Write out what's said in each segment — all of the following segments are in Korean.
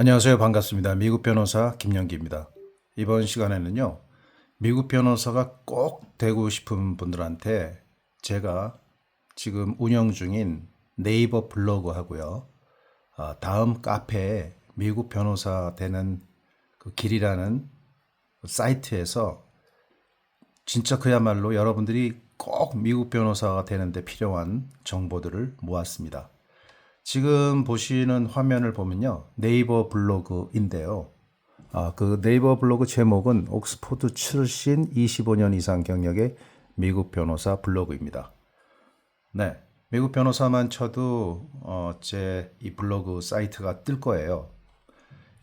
안녕하세요. 반갑습니다. 미국 변호사 김영기입니다. 이번 시간에는요, 미국 변호사가 꼭 되고 싶은 분들한테 제가 지금 운영 중인 네이버 블로그 하고요, 아, 다음 카페에 미국 변호사 되는 그 길이라는 사이트에서 진짜 그야말로 여러분들이 꼭 미국 변호사가 되는데 필요한 정보들을 모았습니다. 지금 보시는 화면을 보면요. 네이버 블로그인데요. 아, 그 네이버 블로그 제목은 옥스포드 출신 25년 이상 경력의 미국 변호사 블로그입니다. 네. 미국 변호사만 쳐도 어, 제 이 블로그 사이트가 뜰 거예요.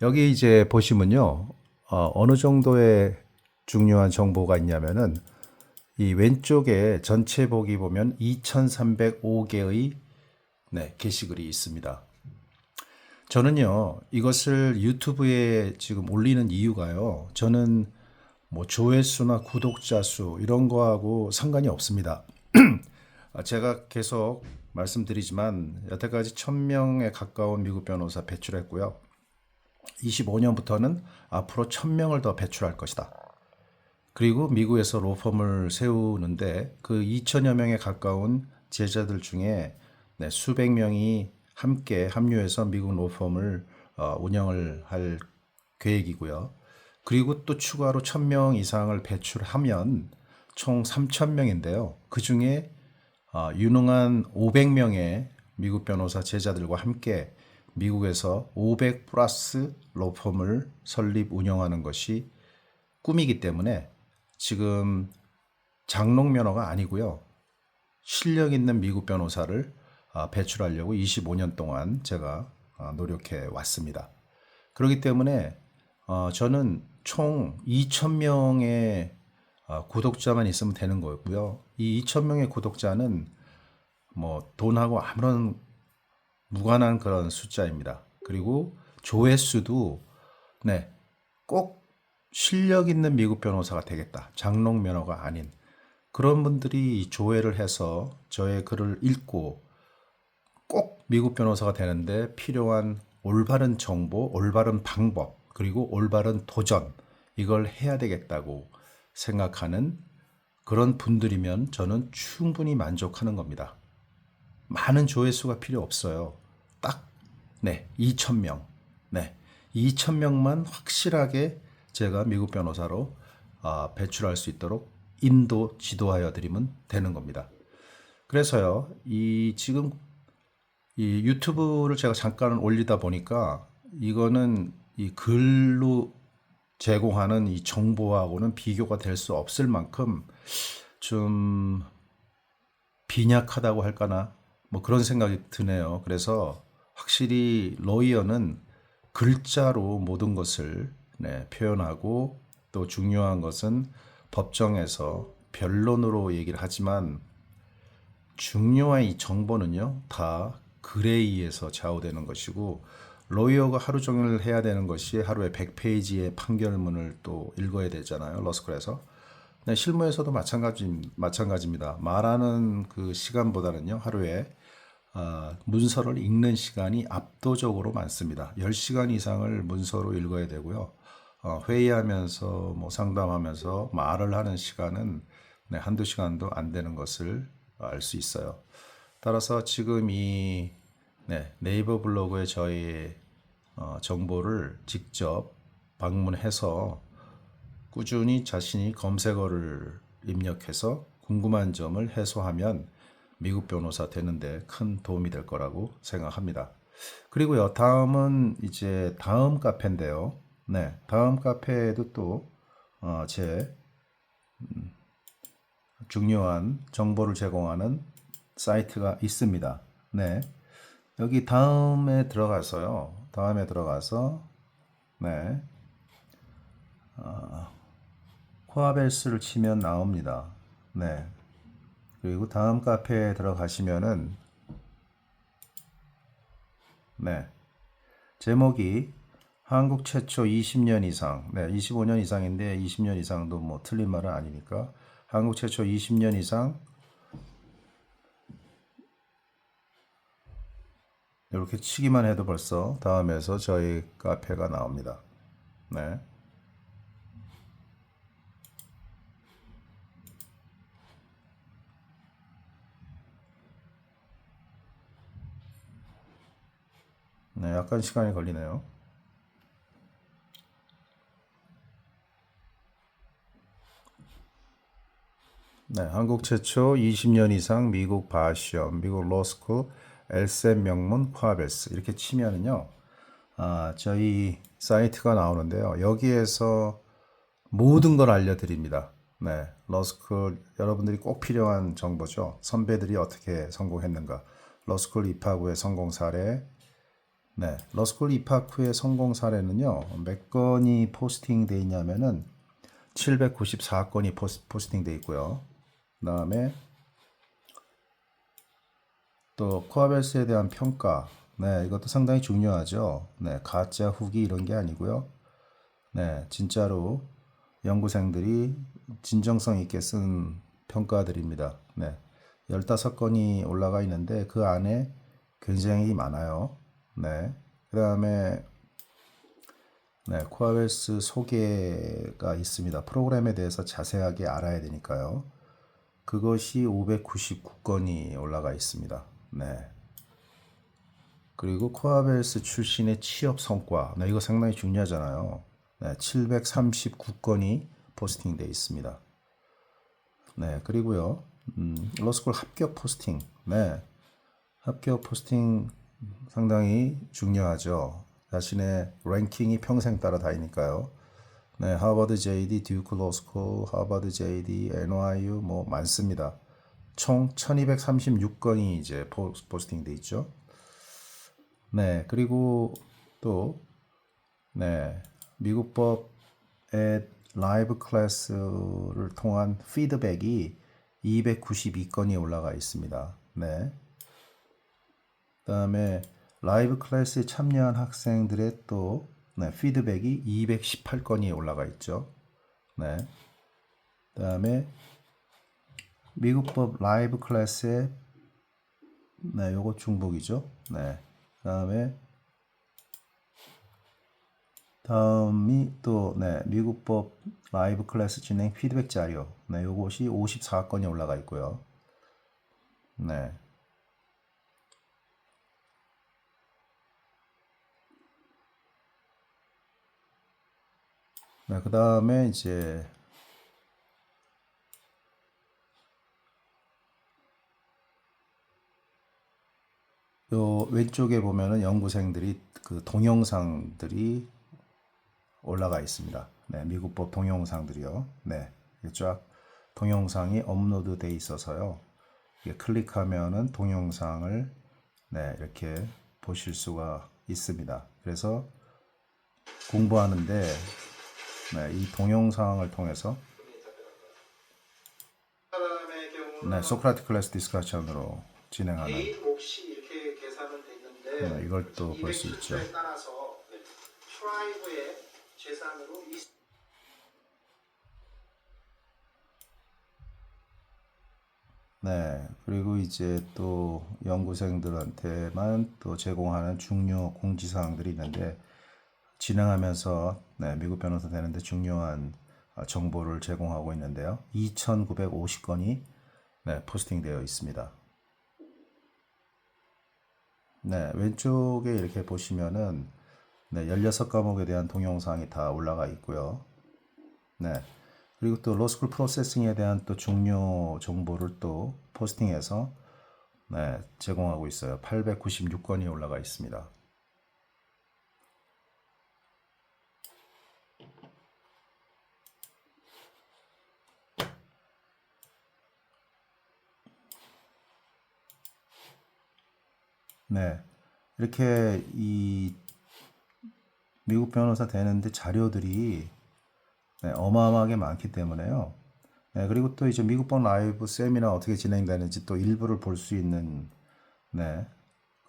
여기 이제 보시면요. 어, 어느 정도의 중요한 정보가 있냐면은 이 왼쪽에 전체 보기 보면 2305개의 네, 게시글이 있습니다. 저는요, 이것을 유튜브에 지금 올리는 이유가요, 저는 뭐 조회수나 구독자 수 이런 거하고 상관이 없습니다. 아, 제가 계속 말씀드리지만 여태까지 1000명에 가까운 미국 변호사 배출했고요. 25년부터는 앞으로 1000명을 더 배출할 것이다. 그리고 미국에서 로펌을 세우는데 그 2천여 명에 가까운 제자들 중에 네, 수백 명이 함께 합류해서 미국 로펌을 어, 운영을 할 계획이고요. 그리고 또 추가로 1000명 이상을 배출하면 총 3000명인데요. 그 중에 어, 유능한 500명의 미국 변호사 제자들과 함께 미국에서 500 플러스 로펌을 설립 운영하는 것이 꿈이기 때문에 지금 장롱 면허가 아니고요. 실력 있는 미국 변호사를 아, 배출하려고 25년 동안 제가 아, 노력해 왔습니다. 그렇기 때문에 어, 저는 총 2,000명의 아, 구독자만 있으면 되는 거고요. 이 2,000명의 구독자는 뭐 돈하고 아무런 무관한 그런 숫자입니다. 그리고 조회수도 네, 꼭 실력 있는 미국 변호사가 되겠다. 장롱 면허가 아닌 그런 분들이 조회를 해서 저의 글을 읽고 꼭 미국 변호사가 되는데 필요한 올바른 정보, 올바른 방법, 그리고 올바른 도전, 이걸 해야 되겠다고 생각하는 그런 분들이면 저는 충분히 만족하는 겁니다. 많은 조회수가 필요 없어요. 딱, 네, 2,000명. 네, 2,000명만 확실하게 제가 미국 변호사로 아, 배출할 수 있도록 인도 지도하여 드리면 되는 겁니다. 그래서요, 이 지금 이 유튜브를 제가 잠깐 올리다 보니까 이거는 이 글로 제공하는 이 정보하고는 비교가 될 수 없을 만큼 좀 빈약하다고 할까나 뭐 그런 생각이 드네요. 그래서 확실히 로이어는 글자로 모든 것을 네, 표현하고 또 중요한 것은 법정에서 변론으로 얘기를 하지만 중요한 이 정보는요 다 의해서 좌우되는 것이고 로이어가 하루 종일 해야 되는 것이 하루에 100페이지의 판결문을 또 읽어야 되잖아요. 러스쿨에서. 네, 실무에서도 마찬가지 마찬가지입니다. 말하는 그 시간보다는요. 하루에 어, 문서를 읽는 시간이 압도적으로 많습니다. 10시간 이상을 문서로 읽어야 되고요. 어, 회의하면서 뭐 상담하면서 말을 하는 시간은 네, 한두 시간도 안 되는 것을 알 수 있어요. 따라서 지금 이 네, 네이버 블로그에 저희 어, 정보를 직접 방문해서 꾸준히 자신이 검색어를 입력해서 궁금한 점을 해소하면 미국 변호사 되는데 큰 도움이 될 거라고 생각합니다. 그리고요, 다음은 이제 다음 카페인데요. 네, 다음 카페에도 또, 어, 제, 음, 중요한 정보를 제공하는 사이트가 있습니다. 네. 여기 다음에 들어가서요. 다음에 들어가서, 네. 어, 코아벨스를 치면 나옵니다. 네. 그리고 다음 카페에 들어가시면은, 네. 제목이 한국 최초 20년 이상, 네, 25년 이상인데 20년 이상도 뭐 틀린 말은 아니니까 한국 최초 20년 이상 이렇게 치기만 해도 벌써 다음에서 저희 카페가 나옵니다. 네. 네, 약간 시간이 걸리네요. 네, 한국 최초 20년 이상 미국 바시험, 미국 로스쿨, 엘셈 명문 코아벨스 이렇게 치면은요, 아, 저희 사이트가 나오는데요. 여기에서 모든 걸 알려드립니다. 네, 러스쿨 여러분들이 꼭 필요한 정보죠. 선배들이 어떻게 성공했는가, 러스쿨 입학 후의 성공 사례, 네, 러스쿨 입학 후의 성공 사례는요, 몇 건이 포스팅 돼 있냐면은 794건이 포스팅 돼 있고요. 그 다음에 또 코아벨스에 대한 평가, 네, 이것도 상당히 중요하죠. 네, 가짜 후기 이런 게 아니고요. 네, 진짜로 연구생들이 진정성 있게 쓴 평가들입니다. 네, 15건이 올라가 있는데 그 안에 굉장히 많아요. 네, 그 다음에 네, 코아벨스 소개가 있습니다. 프로그램에 대해서 자세하게 알아야 되니까요. 그것이 599건이 올라가 있습니다. 네. 그리고 코아벨스 출신의 취업 성과. 네, 이거 상당히 중요하잖아요. 네, 739건이 포스팅되어 있습니다. 네, 그리고요. 음, 로스쿨 합격 포스팅. 네. 합격 포스팅 상당히 중요하죠. 자신의 랭킹이 평생 따라다니니까요. 네, 하버드 JD, 듀크 로스쿨, 하버드 JD, NYU 뭐 많습니다. 총 1236건이 이제 포, 포스팅 돼 있죠. 네, 그리고 또 네, 미국법의 라이브 클래스를 통한 피드백이 292건이 올라가 있습니다. 네. 그다음에 라이브 클래스에 참여한 학생들의 또 네, 피드백이 218건이 올라가 있죠. 네. 그다음에 미국법 라이브 클래스에 네, 요거 중복이죠. 네. 그다음에 다음이 또 네, 미국법 라이브 클래스 진행 피드백 자료. 네, 요것이 54건이 올라가 있고요. 네. 네, 그 다음에 이제 요 왼쪽에 보면은 연구생들이 그 동영상들이 올라가 있습니다. 네, 미국법 동영상들이요. 네, 쫙 동영상이 업로드 돼 있어서요. 클릭하면은 동영상을 네, 이렇게 보실 수가 있습니다. 그래서 공부하는데 네, 이 동영상을 통해서 네, 소크라티 클래스 디스커션으로 진행하는 네, 이걸 또 볼 수 있죠. 200 따라서 트라이브의 재산으로 이 네, 그리고 이제 또 연구생들한테만 또 제공하는 중요 공지사항들이 있는데 진행하면서 네, 미국 변호사 되는데 중요한 아, 정보를 제공하고 있는데요. 2,950건이 네, 포스팅되어 있습니다. 네, 왼쪽에 이렇게 보시면은 네, 16과목에 대한 동영상이 다 올라가 있고요. 네. 그리고 또 로스쿨 프로세싱에 대한 또 중요 정보를 또 포스팅해서 네, 제공하고 있어요. 896건이 올라가 있습니다. 네. 이렇게 이 미국 변호사 되는데 자료들이 네, 어마어마하게 많기 때문에요. 네, 그리고 또 이제 미국법 라이브 세미나 어떻게 진행되는지 또 일부를 볼 수 있는 네,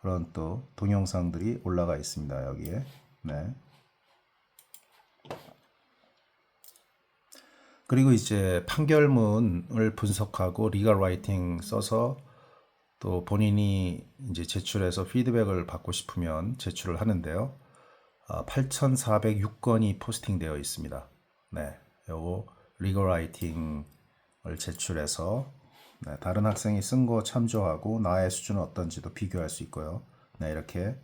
그런 또 동영상들이 올라가 있습니다. 여기에. 네. 그리고 이제 판결문을 분석하고 리걸 라이팅 써서 또 본인이 이제 제출해서 피드백을 받고 싶으면 제출을 하는데요. 아, 8,406건이 포스팅되어 있습니다. 네, 요거 리거 라이팅을 제출해서 네, 다른 학생이 쓴 거 참조하고 나의 수준은 어떤지도 비교할 수 있고요. 네, 이렇게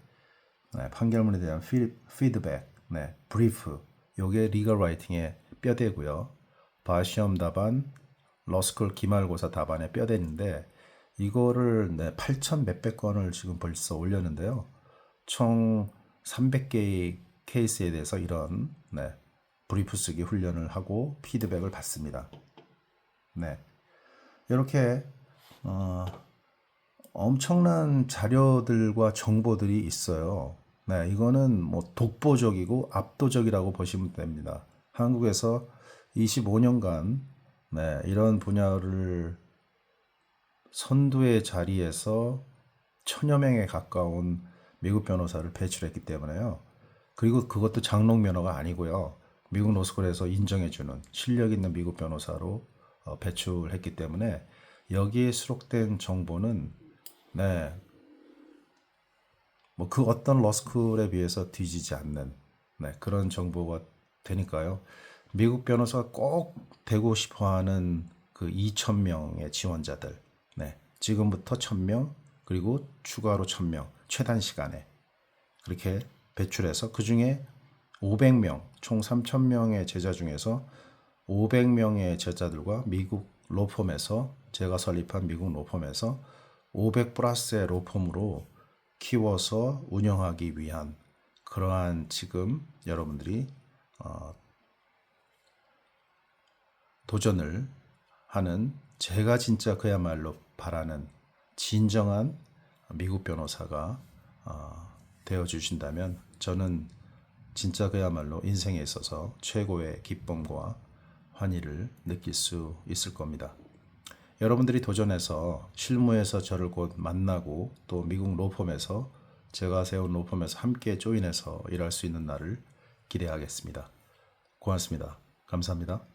네, 판결문에 대한 피, 피드백, 네, 브리프, 요게 리거 라이팅의 뼈대고요. 바 시험 답안, 러스쿨 기말고사 답안의 뼈대인데 이거를 네, 8천 몇백 건을 지금 벌써 올렸는데요. 총 300개의 케이스에 대해서 이런 네, 브리프 쓰기 훈련을 하고 피드백을 받습니다. 네. 이렇게 어, 엄청난 자료들과 정보들이 있어요. 네, 이거는 뭐 독보적이고 압도적이라고 보시면 됩니다. 한국에서 25년간 네, 이런 분야를 선두의 자리에서 천여 명에 가까운 미국 변호사를 배출했기 때문에요. 그리고 그것도 장롱 면허가 아니고요. 미국 로스쿨에서 인정해주는 실력 있는 미국 변호사로 어, 배출했기 때문에 여기에 수록된 정보는 네, 뭐 그 어떤 러스쿨에 비해서 뒤지지 않는 네, 그런 정보가 되니까요. 미국 변호사가 꼭 되고 싶어하는 그 2천 명의 지원자들, 네, 지금부터 1,000명 그리고 추가로 1,000명 최단 시간에 그렇게 배출해서 그 중에 500명, 총 3,000명의 제자 중에서 500명의 제자들과 미국 로펌에서 제가 설립한 미국 로펌에서 500 플러스의 로펌으로 키워서 운영하기 위한 그러한 지금 여러분들이 어, 도전을 하는 제가 진짜 그야말로 바라는 진정한 미국 변호사가 어, 되어 주신다면 저는 진짜 그야말로 인생에 있어서 최고의 기쁨과 환희를 느낄 수 있을 겁니다. 여러분들이 도전해서 실무에서 저를 곧 만나고 또 미국 로펌에서 제가 세운 로펌에서 함께 조인해서 일할 수 있는 날을 기대하겠습니다. 고맙습니다. 감사합니다.